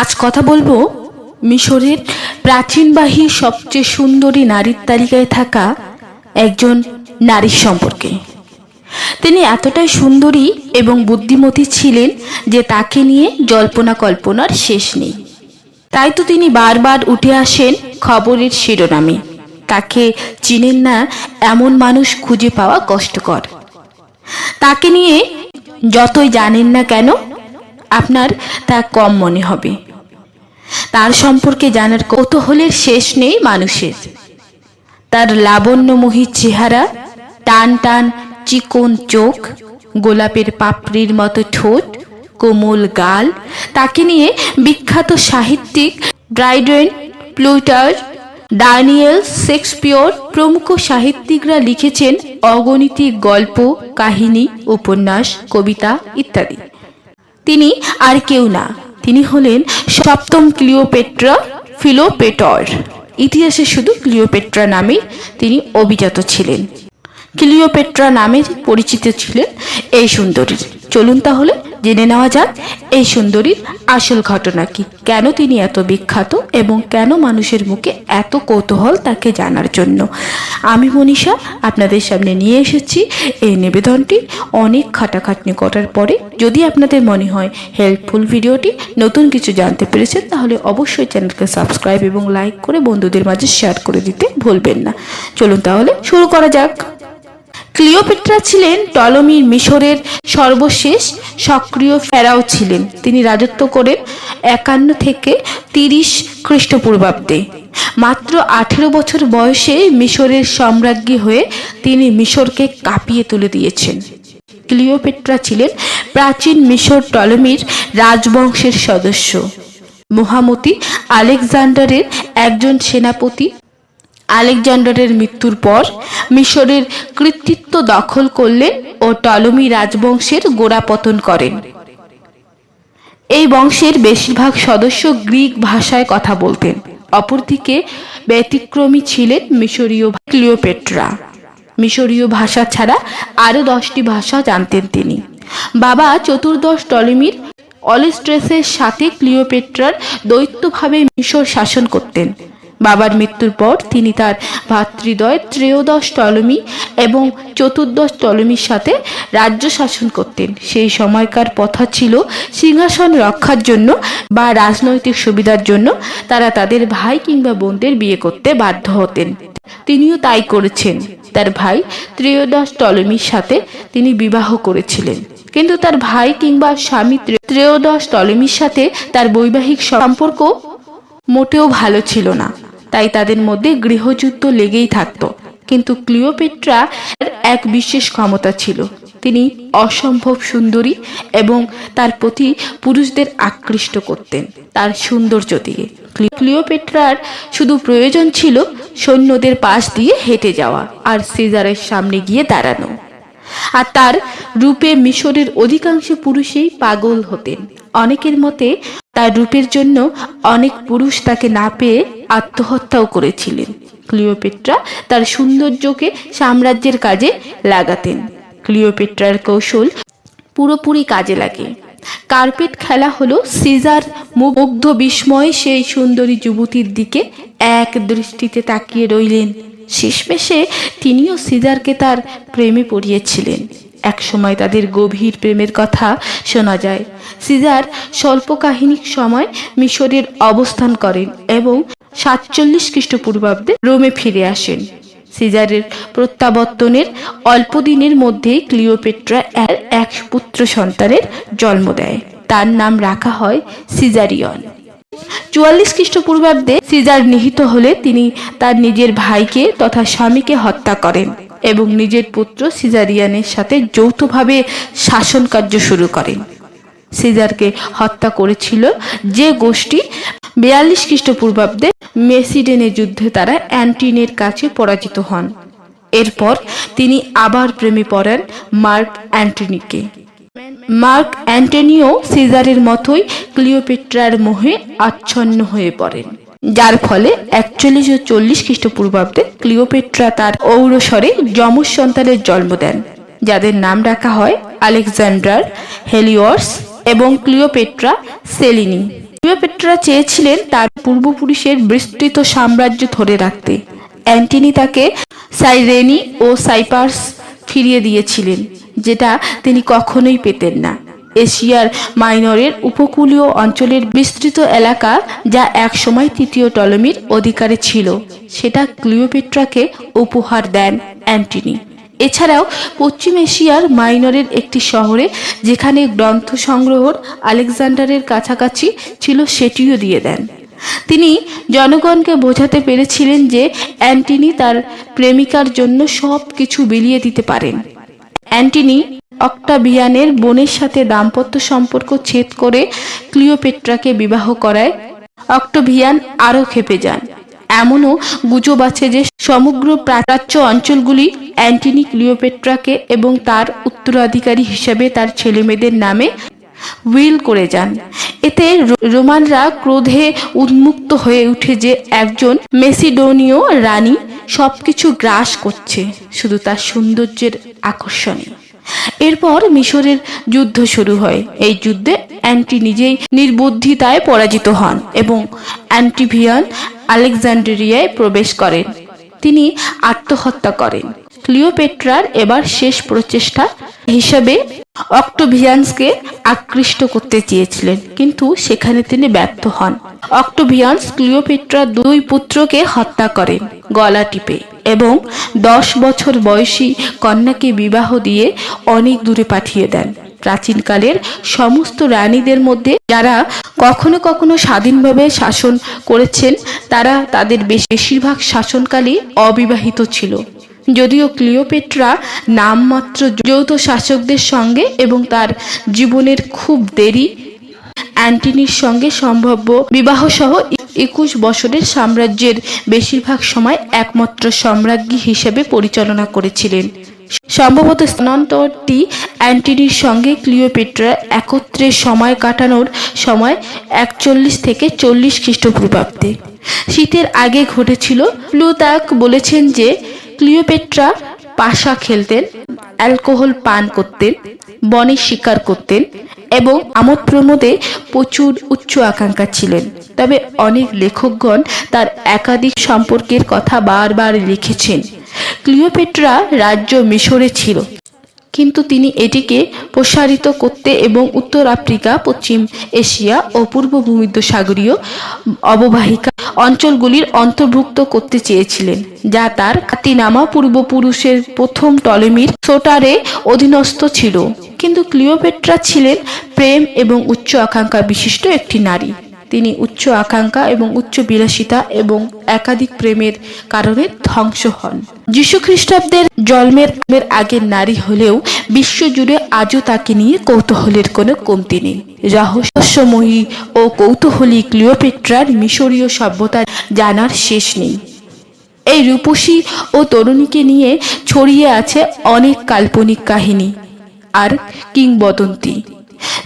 আজ কথা বলব মিশরের প্রাচীনবাহী সবচেয়ে সুন্দরী নারীর তালিকায় থাকা একজন নারীর সম্পর্কে। তিনি এতটাই সুন্দরী এবং বুদ্ধিমতী ছিলেন যে তাকে নিয়ে জল্পনা কল্পনার শেষ নেই। তাই তো তিনি বারবার উঠে আসেন খবরের শিরোনামে। তাকে চিনেন না এমন মানুষ খুঁজে পাওয়া কষ্টকর। তাকে নিয়ে যতই জানেন না কেন আপনার তা কম মনে হবে। তার সম্পর্কে জানার কৌতূহলের শেষ নেই মানুষের। তার লাবণ্যমোহী চেহারা, টান টান চিকন চোখ, গোলাপের পাপড়ির মতো ঠোঁট, কোমল গাল, তাকে নিয়ে বিখ্যাত সাহিত্যিক ড্রাইডেন, প্লুটার, ডানিয়েল শেক্সপিয়র প্রমুখ সাহিত্যিকরা লিখেছেন অগণিত গল্প, কাহিনী, উপন্যাস, কবিতা ইত্যাদি। তিনি আর কেউ না। তিনি হলেন সপ্তম ক্লিওপেট্রা ফিলোপেটর। ইতিহাসে শুধু ক্লিওপেট্রা নামে তিনি অভিজাত ছিলেন। ক্লিওপেট্রা নামে পরিচিত ছিলেন এই সুন্দরী। চলুন তাহলে জেনে নেওয়া যাক, এই সুন্দরীর আসল ঘটনা কি? কেন তিনি এত বিখ্যাত এবং কেন মানুষের মুখে এত কৌতূহল তাকে জানার জন্য? আমি মনীষা, আপনাদের সামনে নিয়ে এসেছি। এই নিবেদনটি অনেক খাটাখাটনি করার পরে যদি আপনাদের মনে হয় হেল্পফুল ভিডিওটি নতুন কিছু জানতে পেরেছেন, তাহলে অবশ্যই চ্যানেলকে সাবস্ক্রাইব এবং লাইক করে বন্ধুদের মাঝে শেয়ার করে দিতে ভুলবেন না। চলুন তাহলে শুরু করা যাক। ক্লিওপেট্রা ছিলেন টলমির মিশরের সর্বশেষ সক্রিয় ফেরাও ছিলেন। তিনি রাজত্ব করেন একান্ন থেকে তিরিশ খ্রিস্টপূর্বাব্দে। মাত্র আঠেরো বছর বয়সে মিশরের সম্রাজ্ঞী হয়ে তিনি মিশরকে কাঁপিয়ে তুলে দিয়েছেন। ক্লিওপেট্রা ছিলেন প্রাচীন মিশর টলমির রাজবংশের সদস্য। মহামতি আলেকজান্ডারের একজন সেনাপতি আলেকজান্ডারের মৃত্যুর পর মিশরের কৃতিত্ব দখল করলেন ও টলমি রাজবংশের গোড়াপতন করেন। এই বংশের বেশিরভাগ সদস্য গ্রিক ভাষায় কথা বলতেন। অপরদিকে ব্যতিক্রমী ছিলেন মিশরীয় ক্লিওপেট্রা। মিশরীয় ভাষা ছাড়া আরও দশটি ভাষা জানতেন তিনি। বাবা চতুর্দশ টলেমির অলেস্ট্রেসের সাথে ক্লিওপেট্রার দৈত্যভাবে মিশর শাসন করতেন। বাবার মৃত্যুর পর তিনি তার ভাতৃদ্বয় ত্রয়োদশ টলমি এবং চতুর্দশ টলমির সাথে রাজ্য শাসন করতেন। সেই সময়কার প্রথা ছিল সিংহাসন রক্ষার জন্য বা রাজনৈতিক সুবিধার জন্য তারা তাদের ভাই কিংবা বোনদের বিয়ে করতে বাধ্য হতেন। তিনিও তাই করেছেন। তার ভাই ত্রয়োদশ টলমির সাথে তিনি বিবাহ করেছিলেন। কিন্তু তার ভাই কিংবা স্বামী ত্রয়োদশ টলমির সাথে তার বৈবাহিক সম্পর্ক মোটেও ভালো ছিল না। তাই তাদের মধ্যে গৃহযুদ্ধ লেগেই থাকতো। কিন্তু ক্লিওপেট্রা এক বিশেষ ক্ষমতা ছিল। তিনি অসম্ভব সুন্দরী এবং তার প্রতি পুরুষদের আকৃষ্ট করতেন তার সৌন্দর্য দিয়ে। ক্লিওপেট্রার শুধু প্রয়োজন ছিল সৈন্যদের পাশ দিয়ে হেঁটে যাওয়া আর সিজারের সামনে গিয়ে দাঁড়ানো। আর তার রূপে মিশরের অধিকাংশ পুরুষেই পাগল হতেন। অনেকের মতে তার রূপের জন্য অনেক পুরুষ তাকে না পেয়ে আত্মহত্যাও করেছিলেন। ক্লিওপেট্রা তার সৌন্দর্যকে সাম্রাজ্যের কাজে লাগাতেন। ক্লিওপেট্রার কৌশল পুরোপুরি কাজে লাগে। কার্পেট খেলা হলো সিজার মুগ্ধ বিস্ময় সেই সুন্দরী যুবতীর দিকে এক দৃষ্টিতে তাকিয়ে রইলেন। শেষমেশে তিনিও সিজারকে তার প্রেমে পড়িয়েছিলেন। একসময় তাদের গভীর প্রেমের কথা শোনা যায়। সিজার স্বল্প কাহিনীর সময় মিশরের অবস্থান করেন এবং সাতচল্লিশ খ্রিস্টপূর্বাব্দে রোমে ফিরে আসেন। সিজারের প্রত্যাবর্তনের অল্প দিনের মধ্যেই ক্লিওপেট্রা এক পুত্র সন্তানের জন্ম দেয়। তার নাম রাখা হয় সিজারিয়ন। চুয়াল্লিশ খ্রিস্টপূর্বাব্দে সিজার নিহিত হলে তিনি তার নিজের ভাইকে তথা স্বামীকে হত্যা করেন। এবং নিজের পুত্র সিজারিয়ানের সাথে যৌথভাবে শাসন কার্য শুরু করেন। সিজারকে হত্যা করেছিল যে গোষ্ঠী বিয়াল্লিশ খ্রিস্টপূর্বাব্দে মেসিডেনের যুদ্ধে তারা অ্যান্টিনের কাছে পরাজিত হন। এরপর তিনি আবার প্রেমে পড়েন মার্ক অ্যান্টনিকে। মার্ক অ্যান্টনিও সিজারের মতোই ক্লিওপেট্রার মোহে আচ্ছন্ন হয়ে পড়েন। যার ফলে একচল্লিশ ও চল্লিশ খ্রিস্টপূর্বাব্দে ক্লিওপেট্রা তার ঔরসরে যমজ সন্তানের জন্ম দেন, যাদের নাম রাখা হয় আলেকজান্ডার, হেলিওর্স এবং ক্লিওপেট্রা সেলিনি। ক্লিওপেট্রা চেয়েছিলেন তার পূর্বপুরুষের বিস্তৃত সাম্রাজ্য ধরে রাখতে। অ্যান্টিনি তাকে সাইরেনি ও সাইপার্স ফিরিয়ে দিয়েছিলেন, যেটা তিনি কখনোই পেতেন না। এশিয়ার মাইনরের উপকূলীয় অঞ্চলের বিস্তৃত এলাকা যা একসময় তৃতীয় টলমির অধিকারে ছিল। সেটা ক্লিওপেট্রাকে উপহার দেন অ্যান্টিনি। এছাড়াও পশ্চিম এশিয়ার মাইনরের একটি শহরে যেখানে গ্রন্থ সংগ্রহর আলেকজান্ডারের কাছাকাছি ছিল সেটিও দিয়ে দেন। তিনি জনগণকে বোঝাতে পেরেছিলেন যে অ্যান্টিনি তার প্রেমিকার জন্য সব কিছু বিলিয়ে দিতে পারেন। অ্যান্টিনি অক্টাভিয়ানের বোনের সাথে দাম্পত্য সম্পর্ক ছেদ করে ক্লিওপেট্রাকে বিবাহ করায় অক্টোভিয়ান আরও খেপে যান। এমনও গুজব আছে যে সমগ্র প্রাচ্য অঞ্চলগুলি অ্যান্টিনি ক্লিওপেট্রাকে এবং তার উত্তরাধিকারী হিসেবে তার ছেলেমেয়েদের নামে উইল করে যান। এতে রোমানরা ক্রোধে উন্মুক্ত হয়ে উঠে যে একজন মেসিডোনীয় রানী সবকিছু গ্রাস করছে, শুধু তার সৌন্দর্যের আকর্ষণে। এরপর মিশরের যুদ্ধ শুরু হয়। এই যুদ্ধে অ্যান্টি নিজেই নির্বুদ্ধিতায় পরাজিত হন এবং অ্যান্টিভিয়ান আলেকজান্ড্রিয়ায় প্রবেশ করেন। তিনি আত্মহত্যা করেন। ক্লিওপেট্রার এবার শেষ প্রচেষ্টা হিসেবে অক্টোভিয়ান্সকে আকৃষ্ট করতে চেয়েছিলেন, কিন্তু সেখানে তিনি ব্যর্থ হন। অক্টোভিয়ান্স ক্লিওপেট্রার দুই পুত্রকে হত্যা করেন, গলা টিপে। এবং দশ বছর বয়সী কন্যাকে বিবাহ দিয়ে অনেক দূরে পাঠিয়ে দেন। প্রাচীনকালের সমস্ত রানীদের মধ্যে যারা কখনো কখনো স্বাধীনভাবে শাসন করেছেন, তারা তাদের বেশ- বেশিরভাগ শাসনকালই অবিবাহিত ছিল। যদিও ক্লিওপেট্রা নামমাত্র যৌথ শাসকদের সঙ্গে এবং তার জীবনের খুব দেরি অ্যান্টিনির সঙ্গে সম্ভাব্য বিবাহ সহ একুশ বছরের সাম্রাজ্যের বেশিরভাগ সময় একমাত্র সম্রাজ্ঞী হিসেবে পরিচালনা করেছিলেন। সম্ভবত স্থানান্তরটি অ্যান্টিনির সঙ্গে ক্লিওপেট্রা একত্রে সময় কাটানোর সময় একচল্লিশ থেকে চল্লিশ খ্রিস্টপূর্বাব্দে। শীতের আগে ঘটেছিল, প্লুতাক বলেছেন যে ক্লিওপেট্রা পাশা খেলতেন, অ্যালকোহল পান করতেন বনে শিকার করতেন এবং আমোদ প্রমোদে প্রচুর উচ্চ আকাঙ্ক্ষা ছিলেন। তবে অনেক লেখকগণ তার একাধিক সম্পর্কের কথা বারবার লিখেছেন। ক্লিওপেট্রা রাজ্য মিশরে ছিল। কিন্তু তিনি এটিকে প্রসারিত করতে এবং উত্তর আফ্রিকা, পশ্চিম এশিয়া ও পূর্ব ভূমধ্যসাগরীয় অববাহিকা অঞ্চলগুলির অন্তর্ভুক্ত করতে চেয়েছিলেন, যা তার খ্যাতিনামা পূর্বপুরুষের প্রথম টলেমির সোটারে অধীনস্থ ছিল। কিন্তু ক্লিওপেট্রা ছিলেন প্রেম এবং উচ্চ আকাঙ্ক্ষা বিশিষ্ট একটি নারী। তিনি উচ্চ আকাঙ্ক্ষা এবং উচ্চ বিলাসিতা এবং একাধিক প্রেমের কারণে ধ্বংস হন। যীশু খ্রিস্টাব্দের জন্মের আগের নারী হলেও বিশ্বজুড়ে আজও তাকে নিয়ে কৌতূহলের কোনো কমতি নেই। রহস্যময়ী ও কৌতূহলী ক্লিওপেট্রার মিশরীয় সভ্যতা জানার শেষ নেই। এই রূপসী ও তরুণীকে নিয়ে ছড়িয়ে আছে অনেক কাল্পনিক কাহিনী আর কিংবদন্তি।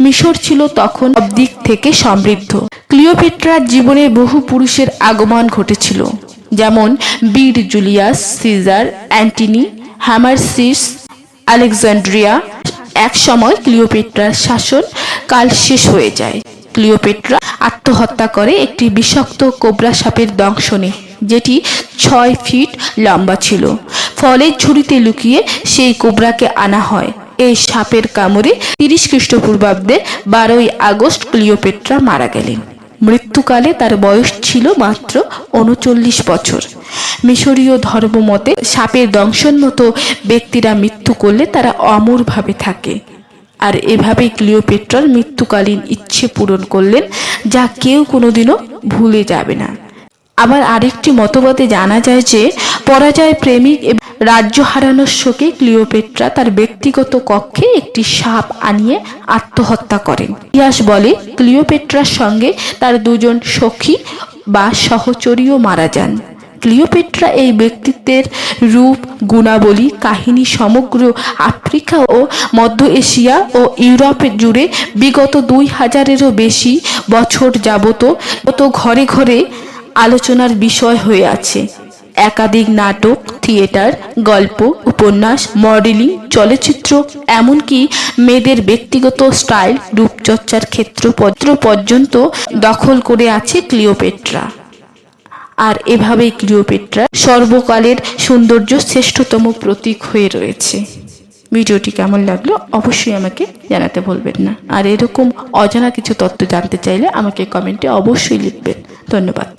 মিশর ছিল তখন সব দিক থেকে সমৃদ্ধ। ক্লিওপেট্রার জীবনে বহু পুরুষের আগমন ঘটেছিল, যেমন বীর জুলিয়াস, সিজার, অ্যান্টিনি হ্যামারসিস আলেকজান্ড্রিয়া এক সময় ক্লিওপেট্রার শাসন কাল শেষ হয়ে যায়। ক্লিওপেট্রা আত্মহত্যা করে একটি বিষাক্ত কোবরা সাপের দংশনে, যেটি ছয় ফিট লম্বা ছিল। ফলের ঝুড়িতে লুকিয়ে সেই কোবরাকে আনা হয়। এই সাপের কামড়ে তিরিশ খ্রিস্টপূর্বাব্দে বারোই আগস্ট ক্লিওপেট্রা মারা গেলেন। মৃত্যুকালে তার বয়স ছিল মাত্র উনচল্লিশ বছর। মিশরীয় ধর্মমতে সাপের দংশন মতো ব্যক্তিরা মৃত্যু করলে তারা অমরভাবে থাকে। আর এভাবেই ক্লিওপেট্রার মৃত্যুকালীন ইচ্ছে পূরণ করলেন, যা কেউ কোনোদিনও ভুলে যাবে না। আবার আরেকটি মতবাদে জানা যায় যে, পরাজয় প্রেমিক রাজ্য হারানোর শোকে ক্লিওপেট্রা তার ব্যক্তিগত কক্ষে একটি সাপ আনিয়ে আত্মহত্যা করেন। ইতিহাস বলে, ক্লিওপেট্রার সঙ্গে তার দুজন সখী বা সহচরীও মারা যান। ক্লিওপেট্রা এই ব্যক্তিত্বের রূপ, গুণাবলী, কাহিনী সমগ্র আফ্রিকা ও মধ্য এশিয়া ও ইউরোপ জুড়ে বিগত দুই হাজারেরও বেশি বছর যাবত ঘরে ঘরে আলোচনার বিষয় হয়ে আছে। একাধিক নাটক, থিয়েটার, গল্প, উপন্যাস, মডেলিং, চলচ্চিত্র, এমনকি মেয়েদের ব্যক্তিগত স্টাইল, রূপচর্চার ক্ষেত্রপত্র পর্যন্ত দখল করে আছে ক্লিওপেট্রা। আর এভাবেই ক্লিওপেট্রা সর্বকালের সৌন্দর্য শ্রেষ্ঠতম প্রতীক হয়ে রয়েছে। ভিডিওটি কেমন লাগল অবশ্যই আমাকে জানাতে ভুলবেন না। আর এরকম অজানা কিছু তথ্য জানতে চাইলে আমাকে কমেন্টে অবশ্যই লিখবেন। ধন্যবাদ।